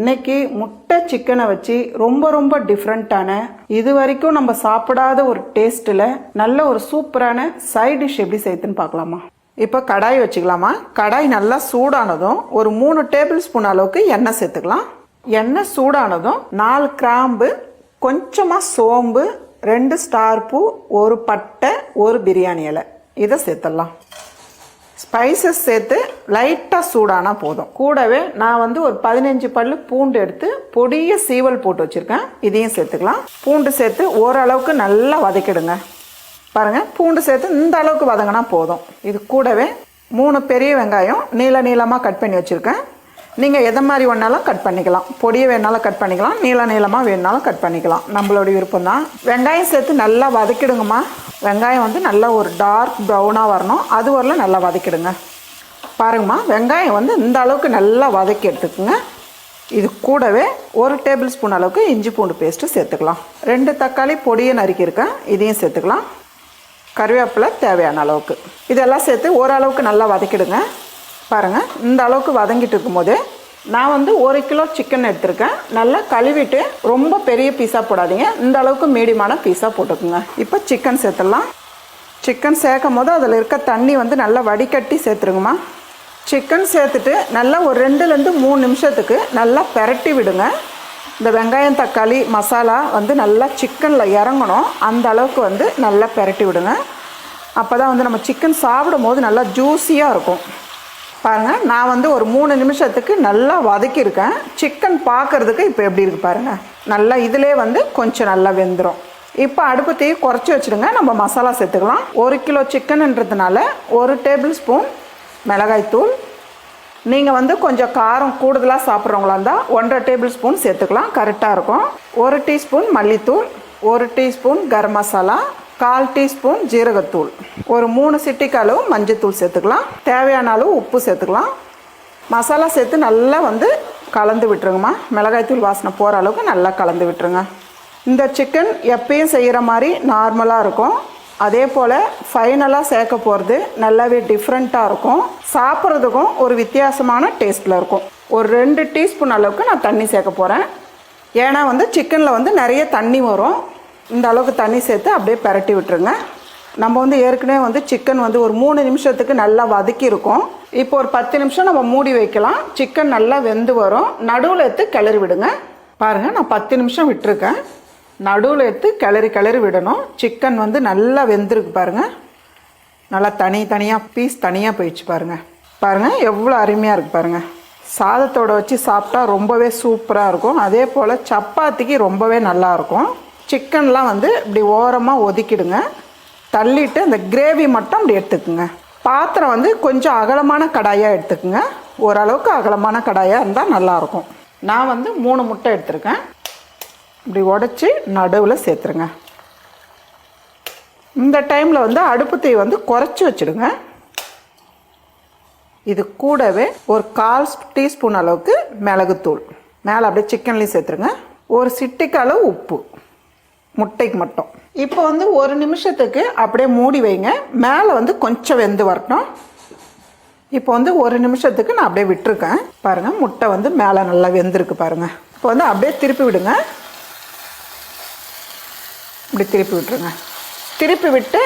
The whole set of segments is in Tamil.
இன்னைக்கு முட்டை சிக்கனை வச்சு ரொம்ப ரொம்ப டிஃப்ரெண்ட்டான இது வரைக்கும் நம்ம சாப்பிடாத ஒரு டேஸ்ட்டில் நல்ல ஒரு சூப்பரான சைட் டிஷ் எப்படி சேர்த்துன்னு பார்க்கலாமா? இப்போ கடாய் வச்சுக்கலாமா? கடாய் நல்லா சூடானதும் ஒரு மூணு டேபிள் ஸ்பூன் அளவுக்கு எண்ணெய் சேர்த்துக்கலாம். எண்ணெய் சூடானதும் நாலு கிராம்பு கொஞ்சமாக சோம்பு ரெண்டு ஸ்டார் பூ ஒரு பட்டை ஒரு பிரியாணி இலை. இதை சேர்த்துடலாம். ஸ்பைசஸ் சேர்த்து லைட்டாக சூடானா போதும். கூடவே நான் வந்து ஒரு பதினஞ்சு பல்லு பூண்டு எடுத்து பொடிய சீவல் போட்டு வச்சுருக்கேன். இதையும் சேர்த்துக்கலாம். பூண்டு சேர்த்து ஓரளவுக்கு நல்லா வதக்கிடுங்க. பாருங்கள் பூண்டு சேர்த்து இந்த அளவுக்கு வதங்கினா போதும். இது கூடவே மூணு பெரிய வெங்காயம் நீள நீளமாக கட் பண்ணி வச்சுருக்கேன். நீங்கள் எதை மாதிரி வேணாலும் கட் பண்ணிக்கலாம். பொடியை வேணாலும் கட் பண்ணிக்கலாம். நீள நீளமாக வேணாலும் கட் பண்ணிக்கலாம். நம்மளோட விருப்பம் தான். வெங்காயம் சேர்த்து நல்லா வதக்கிடுங்கம்மா. வெங்காயம் வந்து நல்லா ஒரு டார்க் ப்ரௌனாக வரணும். அது வரலாம் நல்லா வதக்கிடுங்க. பாருங்கம்மா வெங்காயம் வந்து இந்த அளவுக்கு நல்லா வதக்கி எடுத்துக்கோங்க. இது கூடவே ஒரு டேபிள் ஸ்பூன் அளவுக்கு இஞ்சி பூண்டு பேஸ்ட்டு சேர்த்துக்கலாம். ரெண்டு தக்காளி பொடியை நறுக்கியிருக்கேன். இதையும் சேர்த்துக்கலாம். கருவேப்பிலை தேவையான அளவுக்கு. இதெல்லாம் சேர்த்து ஓரளவுக்கு நல்லா வதக்கிடுங்க. பாருங்கள் இந்த அளவுக்கு வதங்கிட்டு இருக்கும்போது நான் வந்து ஒரு கிலோ சிக்கன் எடுத்திருக்கேன். நல்லா கழுவிட்டு ரொம்ப பெரிய பீஸாக போடாதீங்க. இந்த அளவுக்கு மீடியமான பீஸாக போட்டுக்குங்க. இப்போ சிக்கன் சேர்த்துடலாம். சிக்கன் சேர்க்கும் போது அதில் இருக்க தண்ணி வந்து நல்லா வடிகட்டி சேர்த்துருங்கம்மா. சிக்கன் சேர்த்துட்டு நல்லா ஒரு ரெண்டுலேருந்து மூணு நிமிஷத்துக்கு நல்லா பெரட்டி விடுங்க. இந்த வெங்காயம் தக்காளி மசாலா வந்து நல்லா சிக்கனில் இறங்கணும். அந்த அளவுக்கு வந்து நல்லா பெரட்டி விடுங்க. அப்போ தான் வந்து நம்ம சிக்கன் சாப்பிடும் போது நல்லா ஜூஸியாக இருக்கும். பாருங்கள் நான் வந்து ஒரு மூணு நிமிஷத்துக்கு நல்லா வதக்கியிருக்கேன். சிக்கன் பார்க்குறதுக்கு இப்போ எப்படி இருக்குது பாருங்கள் நல்லா இதிலே வந்து கொஞ்சம் நல்லா வெந்துடும் இப்போ அடுப்பு தீ குறைச்சி வச்சுடுங்க. நம்ம மசாலா சேர்த்துக்கலாம். ஒரு கிலோ சிக்கனுன்றதுனால ஒரு டேபிள் ஸ்பூன் மிளகாய்த்தூள் நீங்கள் வந்து கொஞ்சம் காரம் கூடுதலாக சாப்பிட்றவங்களா இருந்தால் ஒன்றரை டேபிள் ஸ்பூன் சேர்த்துக்கலாம். கரெக்டாக இருக்கும். ஒரு டீஸ்பூன் மல்லித்தூள் ஒரு டீஸ்பூன் கரம் மசாலா கால் டீஸ்பூன் ஜீரகத்தூள். ஒரு மூணு சிட்டிக்கு அளவு மஞ்சத்தூள் சேர்த்துக்கலாம். தேவையான அளவு உப்பு சேர்த்துக்கலாம். மசாலா சேர்த்து நல்லா வந்து கலந்து விட்டுருங்கம்மா. மிளகாய்த்தூள் வாசனை போகிற அளவுக்கு நல்லா கலந்து விட்டுருங்க. இந்த சிக்கன் எப்பயும் செய்கிற மாதிரி நார்மலாக இருக்கும். அதே போல் ஃபைனலாக சேர்க்க போகிறது நல்லாவே டிஃப்ரெண்ட்டாக இருக்கும். சாப்பிட்றதுக்கும் ஒரு வித்தியாசமான டேஸ்ட்டில் இருக்கும். ஒரு ரெண்டு டீஸ்பூன் அளவுக்கு நான் தண்ணி சேர்க்க போகிறேன் ஏன்னா வந்து சிக்கனில் வந்து நிறைய தண்ணி வரும். இந்த அளவுக்கு தண்ணி சேர்த்து அப்படியே பரட்டி விட்டுருங்க. நம்ம வந்து ஏற்கனவே வந்து சிக்கன் வந்து ஒரு மூணு நிமிஷத்துக்கு நல்லா வதக்கியிருக்கோம். இப்போ ஒரு பத்து நிமிஷம் நம்ம மூடி வைக்கலாம். சிக்கன் நல்லா வெந்து வரும். நடுவில் எடுத்து கிளறி விடுங்க. பாருங்கள் நான் பத்து நிமிஷம் விட்டுருக்கேன். நடுவில் எடுத்து கிளறி கிளறி விடணும். சிக்கன் வந்து நல்லா வெந்திருக்கு பாருங்கள் நல்லா தனி தனியாக பீஸ் தனியாக போயிடுச்சு பாருங்கள் பாருங்கள் எவ்வளோ அருமையாக இருக்குது பாருங்கள் சாதத்தோட வச்சு சாப்பிட்டா ரொம்பவே சூப்பராக இருக்கும். அதே போல் சப்பாத்திக்கு ரொம்பவே நல்லா இருக்கும். சிக்கன்லாம் வந்து இப்படி ஓரமாக ஒதுக்கிடுங்க. தள்ளிட்டு அந்த கிரேவி மட்டும் அப்படி எடுத்துக்குங்க. பாத்திரம் வந்து கொஞ்சம் அகலமான கடாயாக எடுத்துக்குங்க. ஓரளவுக்கு அகலமான கடாயாக இருந்தால் நல்லாயிருக்கும். நான் வந்து மூணு முட்டை எடுத்திருக்கேன். இப்படி உடச்சி நடுவில் சேர்த்துருங்க. இந்த டைமில் வந்து அடுப்பு தீ வந்து குறைச்சி வச்சுடுங்க. இது கூடவே ஒரு கால் டீஸ்பூன் அளவுக்கு மிளகுத்தூள். மேலே அப்படியே சிக்கன்லேயும் சேர்த்துருங்க. ஒரு சிட்டிக்கு அளவு உப்பு. முட்டைக்கு மட்டும். இப்போ வந்து ஒரு நிமிஷத்துக்கு அப்படியே மூடி வைங்க. மேலே வந்து கொஞ்சம் வெந்து வரட்டும். இப்போ வந்து ஒரு நிமிஷத்துக்கு நான் அப்படியே விட்டுருக்கேன். பாருங்கள் முட்டை வந்து மேலே நல்லா வெந்திருக்கு பாருங்கள் இப்போ வந்து அப்படியே திருப்பி விடுங்க. இப்படி திருப்பி விட்டுருங்க. திருப்பி விட்டு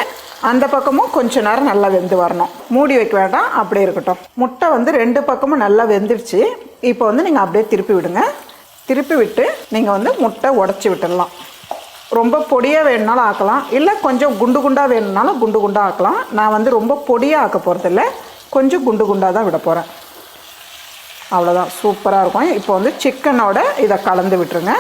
அந்த பக்கமும் கொஞ்ச நேரம் நல்லா வெந்து வரணும். மூடி வைக்க வேண்டாம் அப்படியே இருக்கட்டும். முட்டை வந்து ரெண்டு பக்கமும் நல்லா வெந்துடுச்சு. இப்போ வந்து நீங்கள் அப்படியே திருப்பி விடுங்க. திருப்பி விட்டு நீங்கள் வந்து முட்டை உடச்சி விட்டுடலாம். ரொம்ப பொடியாக வேணுனாலும் ஆக்கலாம். இல்லை கொஞ்சம் குண்டு குண்டாக வேணும்னாலும் குண்டு குண்டாக ஆக்கலாம். நான் வந்து ரொம்ப பொடியாக ஆக்க போகிறதில்ல கொஞ்சம் குண்டு குண்டாக தான் விட போகிறேன் அவ்வளோதான் சூப்பராக இருக்கும். இப்போ வந்து சிக்கனோட இதை கலந்து விட்டுருங்க.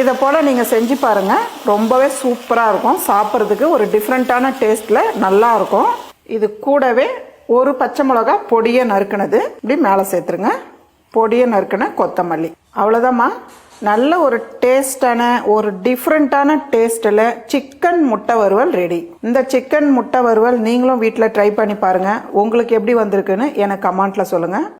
இதை போல் நீங்கள் செஞ்சு பாருங்கள் ரொம்பவே சூப்பராக இருக்கும். சாப்பிட்றதுக்கு ஒரு டிஃப்ரெண்ட்டான டேஸ்ட்டில் நல்லாயிருக்கும் இது கூடவே ஒரு பச்சை மிளகா பொடியை நறுக்கினது. இப்படி மேலே சேர்த்துருங்க. பொடியை நறுக்கின கொத்தமல்லி. அவ்வளோதாம்மா நல்ல ஒரு டேஸ்டான ஒரு டிஃப்ரெண்ட்டான டேஸ்ட்டில் சிக்கன் முட்டை வறுவல் ரெடி இந்த சிக்கன் முட்டை வறுவல் நீங்களும் வீட்டில் ட்ரை பண்ணி பாருங்கள் உங்களுக்கு எப்படி வந்திருக்குன்னு எனக்கு கமெண்ட்டில் சொல்லுங்கள்